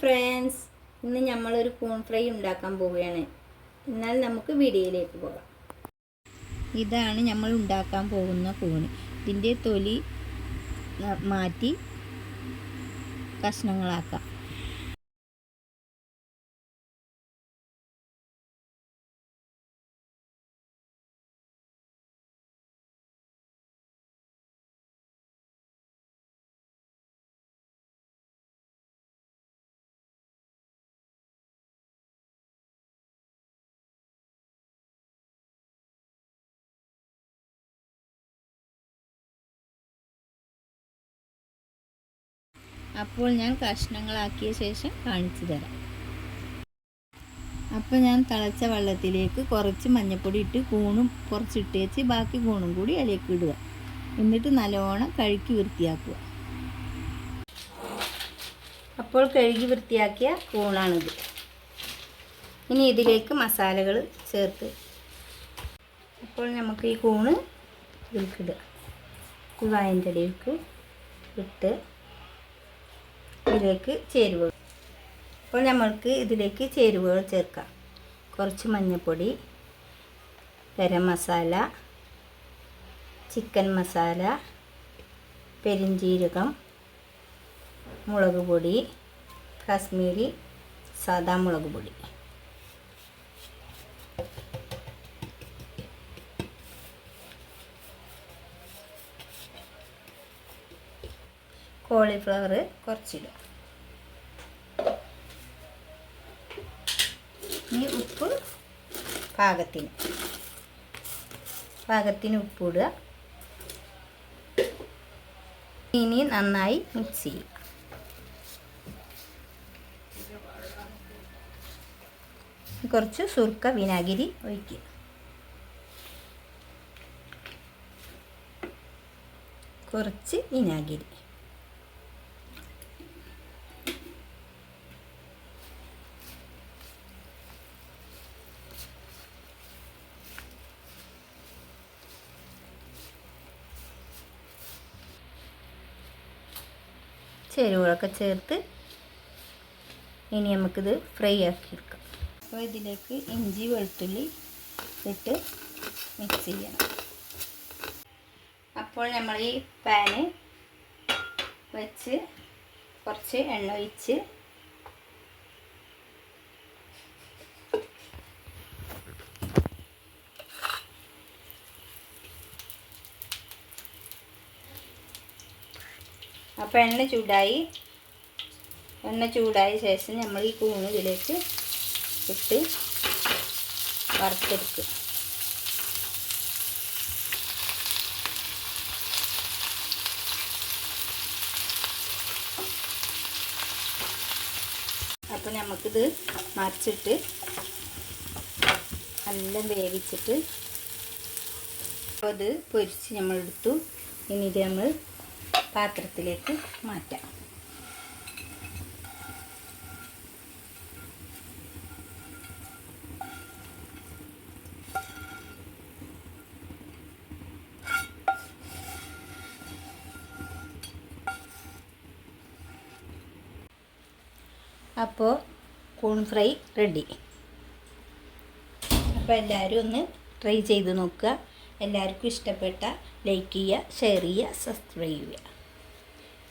Friends ഇന്ന് നമ്മളൊരു കൂൺ ഫ്രൈ ഉണ്ടാക്കാൻ പോവുകയാണ്. എന്നാൽ നമുക്ക് വീഡിയോയിലേക്ക് പോകാം. ഇതാണ് നമ്മൾ ഉണ്ടാക്കാൻ പോകുന്ന കൂൺ ഇതിന്റെ തൊലി മാറ്റി കഷ്ണങ്ങളാക്കാം. അപ്പോൾ ഞാൻ കഷ്ണങ്ങളാക്കിയ ശേഷം കാണിച്ചു തരാം. അപ്പോൾ ഞാൻ തിളച്ച വെള്ളത്തിലേക്ക് കുറച്ച് മഞ്ഞൾപ്പൊടി ഇട്ട് കൂണും കുറച്ച് ഇട്ടേച്ച് ബാക്കി കൂണും കൂടി അതിലേക്ക് ഇടുക. എന്നിട്ട് നല്ലോണം കഴുകി വൃത്തിയാക്കുക. അപ്പോൾ കഴുകി വൃത്തിയാക്കിയ കൂണാണിത്. ഇനി ഇതിലേക്ക് മസാലകൾ ചേർത്ത്. അപ്പോൾ നമുക്ക് ഈ കൂണ് ഇതിൽക്കിടുക ഈ വായന്റെ ഇട്ട് ഇതിലേക്ക് ചേരുവകൾ. അപ്പോൾ നമ്മൾക്ക് ഇതിലേക്ക് ചേരുവകൾ ചേർക്കാം. കുറച്ച് മഞ്ഞൾപ്പൊടി ഗരം മസാല ചിക്കൻ മസാല പെരിഞ്ചീരകം മുളക് പൊടി കാശ്മീരി സാദാ മുളക് പൊടി. കോളിഫ്ലവർ കുറച്ചിടും. ഇനി ഉപ്പ് പാകത്തിന്. പാകത്തിന് ഉപ്പിടുക ഇനി നന്നായി മിക്സ് ചെയ്യുക കുറച്ച് സുർക്ക വിനാഗിരി ഒഴിക്കുക. കുറച്ച് വിനാഗിരി. ചേരുവകളൊക്കെ ചേർത്ത് ഇനി നമുക്കിത് ഫ്രൈ ആക്കി എടുക്കാം. അപ്പോൾ ഇതിലേക്ക് ഇഞ്ചി വെളുത്തുള്ളി ഇട്ട് മിക്സ് ചെയ്യണം. അപ്പോൾ നമ്മൾ ഈ പാന് വെച്ച് കുറച്ച് എണ്ണ ഒഴിച്ച് അപ്പോൾ എണ്ണ ചൂടായി. എണ്ണ ചൂടായ ശേഷം നമ്മൾ ഈ കൂണ് ഇതിലേക്ക് ഇട്ട് വറുത്തെടുക്കുക. അപ്പോൾ നമുക്കിത് മറിച്ചിട്ട് നല്ല വേവിച്ചിട്ട് അത് പൊരിച്ച് നമ്മളെടുത്തു ഇനി ഇത് നമ്മൾ പാത്രത്തിലേക്ക് മാറ്റാം. അപ്പോൾ കൂൺ ഫ്രൈ റെഡി അപ്പോൾ എല്ലാവരും ഒന്ന് ട്രൈ ചെയ്ത് നോക്കുക. എല്ലാവർക്കും ഇഷ്ടപ്പെട്ട ലൈക്ക് ചെയ്യുക ഷെയർ ചെയ്യുക സബ്സ്ക്രൈബ് ചെയ്യുക.